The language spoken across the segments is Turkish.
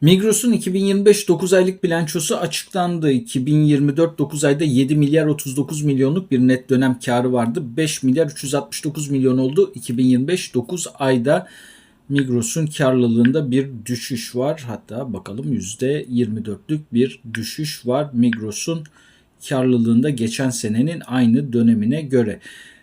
Migros'un 2025 9 aylık bilançosu açıklandı. 2024 9 ayda 7 milyar 39 milyonluk bir net dönem karı vardı. 5 milyar 369 milyon oldu. 2025 9 ayda Migros'un karlılığında bir düşüş var. Hatta bakalım %24'lük bir düşüş var Migros'un karlılığında geçen senenin aynı dönemine göre.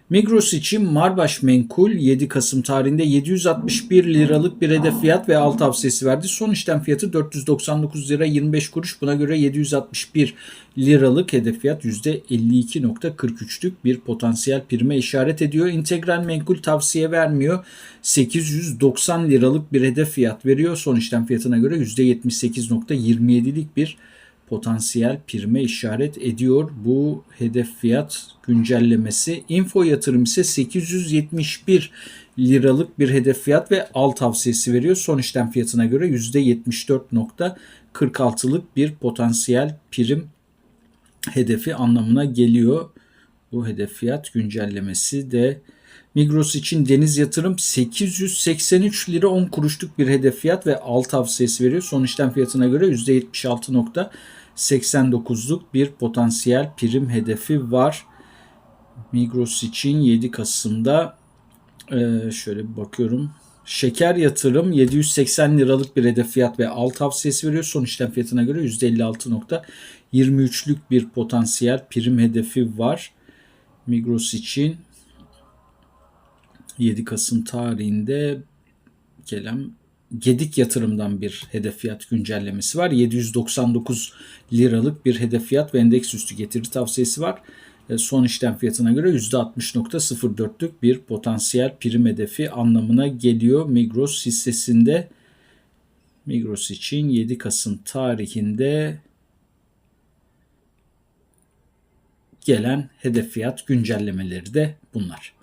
Migros için Marbaş Menkul 7 Kasım tarihinde 761 liralık bir hedef fiyat ve al tavsiyesi verdi. Son işlem fiyatı 499 lira 25 kuruş. Buna göre 761 liralık hedef fiyat %52.43'lük bir potansiyel prime işaret ediyor. İntegral Menkul tavsiye vermiyor. 890 liralık bir hedef fiyat veriyor. Son işlem fiyatına göre %78.27'lik bir potansiyel prime işaret ediyor bu hedef fiyat güncellemesi. Info yatırım ise 871 liralık bir hedef fiyat ve al tavsiyesi veriyor. Son işlem fiyatına göre %74.46'lık bir potansiyel prim hedefi anlamına geliyor. Bu hedef fiyat güncellemesi de Migros için Deniz Yatırım 883 lira 10 kuruşluk bir hedef fiyat ve al tavsiyesi veriyor. Son işlem fiyatına göre %76.89'luk bir potansiyel prim hedefi var. Migros için 7 Kasım'da e, şöyle bir bakıyorum. Şeker yatırım 780 liralık bir hedef fiyat ve al tavsiyesi veriyor. Son işlem fiyatına göre %56.23'lük bir potansiyel prim hedefi var. Migros için 7 Kasım tarihinde gelen Gedik yatırımdan bir hedef fiyat güncellemesi var. 799 liralık bir hedef fiyat ve endeks üstü getiri tavsiyesi var. E, Son işlem fiyatına göre %60.04'lük bir potansiyel prim hedefi anlamına geliyor Migros hissesinde. Migros için 7 Kasım tarihinde gelen hedef fiyat güncellemeleri de bunlar.